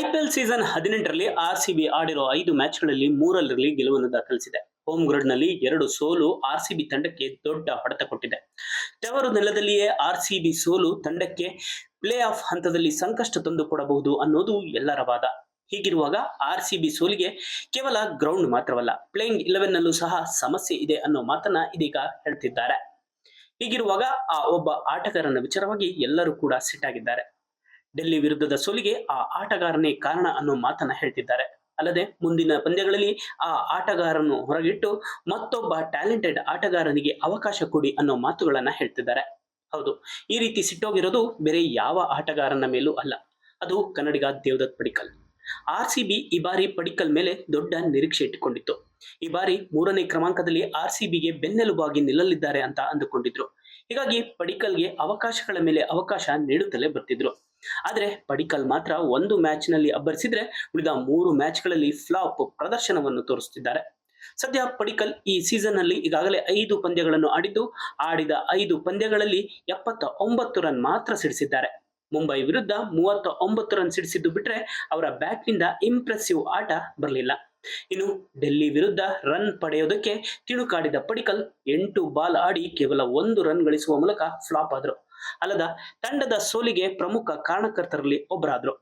IPL season ಹದಿನೆಂಟರಲ್ಲಿ R CB ಆಡಿರೋ ಐದು ಮ್ಯಾಚ್ಗಳಲ್ಲಿ ಮೂರರಲ್ಲಿ ಗೆಲುವನ್ನು ದಾಖಲಿಸಿದೆ. ಹೋಮ್ ಗ್ರೌಂಡ್ನಲ್ಲಿ ಎರಡು ಸೋಲು ಆರ್ ಸಿಬಿ ತಂಡಕ್ಕೆ ದೊಡ್ಡ ಹೊಡೆತ ಕೊಟ್ಟಿದೆ. ತವರು ನೆಲದಲ್ಲಿಯೇ ಆರ್ ಸಿಬಿ ಸೋಲು ತಂಡಕ್ಕೆ ಪ್ಲೇ ಆಫ್ ಹಂತದಲ್ಲಿ ಸಂಕಷ್ಟ ತಂದು ಕೊಡಬಹುದು ಅನ್ನೋದು ಎಲ್ಲರ ವಾದ. ಹೀಗಿರುವಾಗ ಆರ್ ಸಿಬಿ ಸೋಲಿಗೆ ಕೇವಲ ಗ್ರೌಂಡ್ ಮಾತ್ರವಲ್ಲ, ಪ್ಲೇಯಿಂಗ್ ಇಲೆವೆನ್ ನಲ್ಲೂ ಸಹ ಸಮಸ್ಯೆ ಇದೆ ಅನ್ನೋ ಮಾತನ್ನ ಇದೀಗ ಹೇಳ್ತಿದ್ದಾರೆ. ಹೀಗಿರುವಾಗ ಆ ಒಬ್ಬ ಆಟಗಾರನ ವಿಚಾರವಾಗಿ ಎಲ್ಲರೂ ಕೂಡ ಸಿಟ್ ಆಗಿದ್ದಾರೆ. ಡೆಲ್ಲಿ ವಿರುದ್ಧದ ಸೋಲಿಗೆ ಆ ಆಟಗಾರನೇ ಕಾರಣ ಅನ್ನೋ ಮಾತನ್ನ ಹೇಳ್ತಿದ್ದಾರೆ. ಅಲ್ಲದೆ ಮುಂದಿನ ಪಂದ್ಯಗಳಲ್ಲಿ ಆ ಆಟಗಾರನ್ನು ಹೊರಗಿಟ್ಟು ಮತ್ತೊಬ್ಬ ಟ್ಯಾಲೆಂಟೆಡ್ ಆಟಗಾರನಿಗೆ ಅವಕಾಶ ಕೊಡಿ ಅನ್ನೋ ಮಾತುಗಳನ್ನ ಹೇಳ್ತಿದ್ದಾರೆ. ಹೌದು, ಈ ರೀತಿ ಸಿಟ್ಟೋಗಿರೋದು ಬೇರೆ ಯಾವ ಆಟಗಾರನ ಮೇಲೂ ಅಲ್ಲ. ಅದು ಕನ್ನಡಿಗ ದೇವದತ್ ಪಡಿಕಲ್. ಆರ್ ಸಿ ಈ ಬಾರಿ ಪಡಿಕಲ್ ಮೇಲೆ ದೊಡ್ಡ ನಿರೀಕ್ಷೆ ಇಟ್ಟುಕೊಂಡಿತ್ತು. ಈ ಬಾರಿ ಮೂರನೇ ಕ್ರಮಾಂಕದಲ್ಲಿ ಆರ್ ಸಿ ಬಿಗೆ ಬೆನ್ನೆಲುಬಾಗಿ ನಿಲ್ಲಲಿದ್ದಾರೆ ಅಂತ ಅಂದುಕೊಂಡಿದ್ರು. ಹೀಗಾಗಿ ಪಡಿಕಲ್ಗೆ ಅವಕಾಶಗಳ ಮೇಲೆ ಅವಕಾಶ ನೀಡುತ್ತಲೇ ಬರ್ತಿದ್ರು. ಆದ್ರೆ ಪಡಿಕಲ್ ಮಾತ್ರ ಒಂದು ಮ್ಯಾಚ್ನಲ್ಲಿ ಅಬ್ಬರಿಸಿದ್ರೆ ಉಳಿದ ಮೂರು ಮ್ಯಾಚ್ಗಳಲ್ಲಿ ಫ್ಲಾಪ್ ಪ್ರದರ್ಶನವನ್ನು ತೋರಿಸುತ್ತಿದ್ದಾರೆ ಸದ್ಯ ಪಡಿಕಲ್ ಈ ಸೀಸನ್ನಲ್ಲಿ ಈಗಾಗಲೇ ಐದು ಪಂದ್ಯಗಳನ್ನು ಆಡಿದ್ದು, ಆಡಿದ ಐದು ಪಂದ್ಯಗಳಲ್ಲಿ ಎಪ್ಪತ್ತ ಒಂಬತ್ತು ರನ್ ಮಾತ್ರ ಸಿಡಿಸಿದ್ದಾರೆ. ಮುಂಬೈ ವಿರುದ್ಧ ಮೂವತ್ತ ಒಂಬತ್ತು ರನ್ ಸಿಡಿಸಿದ್ದು ಬಿಟ್ರೆ ಅವರ ಬ್ಯಾಟ್ನಿಂದ ಇಂಪ್ರೆಸಿವ್ ಆಟ ಬರಲಿಲ್ಲ. ಇನ್ನು ಡೆಲ್ಲಿ ವಿರುದ್ಧ ರನ್ ಪಡೆಯೋದಕ್ಕೆ ತಿಳುಕಾಡಿದ ಪಡಿಕಲ್ ಎಂಟು ಬಾಲ್ ಆಡಿ ಕೇವಲ ಒಂದು ರನ್ ಗಳಿಸುವ ಮೂಲಕ ಫ್ಲಾಪ್ ಆದ್ರು. ಅಲ್ಲದ ತಂಡದ ಸೋಲಿಗೆ ಪ್ರಮುಖ ಕಾರಣಕರ್ತರಲ್ಲಿ ಒಬ್ಬರಾದ್ರು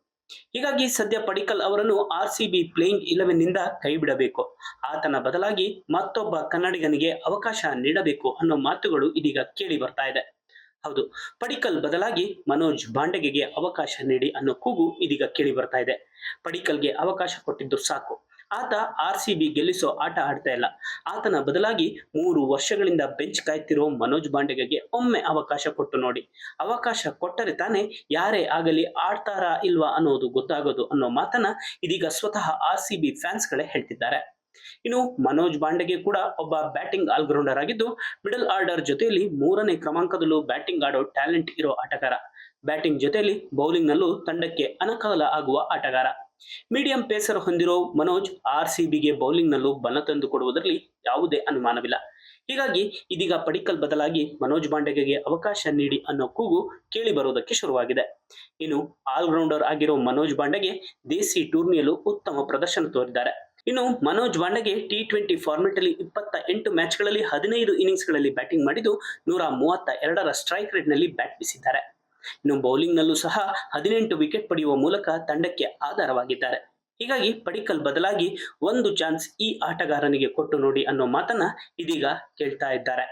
ಹೀಗಾಗಿ ಸದ್ಯ ಪಡಿಕಲ್ ಅವರನ್ನು ಆರ್ ಸಿ ಬಿ ಪ್ಲೇಯಿಂಗ್ ಇಲೆವೆನ್ನಿಂದ ಕೈಬಿಡಬೇಕು. ಆತನ ಬದಲಾಗಿ ಮತ್ತೊಬ್ಬ ಕನ್ನಡಿಗನಿಗೆ ಅವಕಾಶ ನೀಡಬೇಕು ಅನ್ನೋ ಮಾತುಗಳು ಇದೀಗ ಕೇಳಿ ಬರ್ತಾ ಇದೆ. ಹೌದು, ಪಡಿಕಲ್ ಬದಲಾಗಿ ಮನೋಜ್ ಬಾಂಡೆಗೆಗೆ ಅವಕಾಶ ನೀಡಿ ಅನ್ನೋ ಕೂಗು ಇದೀಗ ಕೇಳಿ ಬರ್ತಾ ಇದೆ. ಪಡಿಕಲ್ಗೆ ಅವಕಾಶ ಕೊಟ್ಟಿದ್ದು ಸಾಕು. ಆತ ಆರ್ ಸಿ ಬಿ ಗೆಲ್ಲಿಸೋ ಆಟ ಆಡ್ತಾ ಇಲ್ಲ. ಆತನ ಬದಲಾಗಿ ಮೂರು ವರ್ಷಗಳಿಂದ ಬೆಂಚ್ ಕಾಯ್ತಿರೋ ಮನೋಜ್ ಬಾಂಡೆಗೆ ಒಮ್ಮೆ ಅವಕಾಶ ಕೊಟ್ಟು ನೋಡಿ. ಅವಕಾಶ ಕೊಟ್ಟರೆ ತಾನೇ ಯಾರೇ ಆಗಲಿ ಆಡ್ತಾರಾ ಇಲ್ವಾ ಅನ್ನೋದು ಗೊತ್ತಾಗೋದು ಅನ್ನೋ ಮಾತನ್ನ ಇದೀಗ ಸ್ವತಃ ಆರ್ ಸಿ ಬಿ ಫ್ಯಾನ್ಸ್ಗಳೇ ಹೇಳ್ತಿದ್ದಾರೆ. ಇನ್ನು ಮನೋಜ್ ಬಾಂಡೆಗೆ ಕೂಡ ಒಬ್ಬ ಬ್ಯಾಟಿಂಗ್ ಆಲ್ರೌಂಡರ್ ಆಗಿದ್ದು, ಮಿಡಲ್ ಆರ್ಡರ್ ಜೊತೆಯಲ್ಲಿ ಮೂರನೇ ಕ್ರಮಾಂಕದಲ್ಲೂ ಬ್ಯಾಟಿಂಗ್ ಆಡೋ ಟ್ಯಾಲೆಂಟ್ ಇರೋ ಆಟಗಾರ. ಬ್ಯಾಟಿಂಗ್ ಜೊತೆಯಲ್ಲಿ ಬೌಲಿಂಗ್ ನಲ್ಲೂ ತಂಡಕ್ಕೆ ಅನಕಾಲ ಆಗುವ ಆಟಗಾರ. ಮೀಡಿಯಂ ಪೇಸರ್ ಹೊಂದಿರೋ ಮನೋಜ್ ಆರ್ ಸಿ ಬಿಗೆ ಬೌಲಿಂಗ್ನಲ್ಲೂ ಬಲ ತಂದು ಕೊಡುವುದರಲ್ಲಿ ಯಾವುದೇ ಅನುಮಾನವಿಲ್ಲ. ಹೀಗಾಗಿ ಇದೀಗ ಪಡಿಕಲ್ ಬದಲಾಗಿ ಮನೋಜ್ ಬಾಂಡೆಗೆ ಅವಕಾಶ ನೀಡಿ ಅನ್ನೋ ಕೂಗು ಕೇಳಿ ಬರುವುದಕ್ಕೆ ಶುರುವಾಗಿದೆ. ಇನ್ನು ಆಲ್ರೌಂಡರ್ ಆಗಿರೋ ಮನೋಜ್ ಬಾಂಡೆಗೆ ದೇಸಿ ಟೂರ್ನಿಯಲ್ಲೂ ಉತ್ತಮ ಪ್ರದರ್ಶನ ತೋರಿದ್ದಾರೆ. ಇನ್ನು Manoj Bhandage T twenty format ಅಲ್ಲಿ ಇಪ್ಪತ್ತ ಎಂಟು ಮ್ಯಾಚ್ಗಳಲ್ಲಿ ಹದಿನೈದು ಇನ್ನಿಂಗ್ಸ್ಗಳಲ್ಲಿ ಬ್ಯಾಟಿಂಗ್ ಮಾಡಿದ್ದು ನೂರ ಮೂವತ್ತ ಎರಡರ ಸ್ಟ್ರೈಕ್ ರೇಟ್ನಲ್ಲಿ ಬ್ಯಾಟ್ ಬೀಸಿದ್ದಾರೆ. ಇನ್ನು ಬೌಲಿಂಗ್ ನಲ್ಲೂ ಸಹ ಹದಿನೆಂಟು ವಿಕೆಟ್ ಪಡೆಯುವ ಮೂಲಕ ತಂಡಕ್ಕೆ ಆಧಾರವಾಗಿದ್ದಾರೆ. ಹೀಗಾಗಿ ಪಡಿಕಲ್ ಬದಲಾಗಿ ಒಂದು ಚಾನ್ಸ್ ಈ ಆಟಗಾರನಿಗೆ ಕೊಟ್ಟು ನೋಡಿ ಅನ್ನೋ ಮಾತನ್ನ ಇದೀಗ ಕೇಳ್ತಾ ಇದ್ದಾರೆ.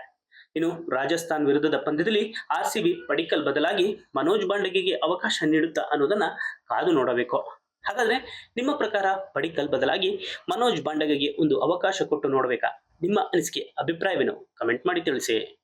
ಇನ್ನು ರಾಜಸ್ಥಾನ್ ವಿರುದ್ಧದ ಪಂದ್ಯದಲ್ಲಿ ಆರ್ ಸಿ ಬಿ ಪಡಿಕಲ್ ಬದಲಾಗಿ ಮನೋಜ್ ಬಾಂಡಗಿಗೆ ಅವಕಾಶ ನೀಡುತ್ತಾ ಅನ್ನೋದನ್ನ ಕಾದು ನೋಡಬೇಕು. ಹಾಗಾದ್ರೆ ನಿಮ್ಮ ಪ್ರಕಾರ ಪಡಿಕಲ್ ಬದಲಾಗಿ ಮನೋಜ್ ಬಾಂಡಗಿಗೆ ಒಂದು ಅವಕಾಶ ಕೊಟ್ಟು ನೋಡಬೇಕಾ? ನಿಮ್ಮ ಅನಿಸಿಕೆ, ಅಭಿಪ್ರಾಯವೇನು? ಕಮೆಂಟ್ ಮಾಡಿ ತಿಳಿಸಿ.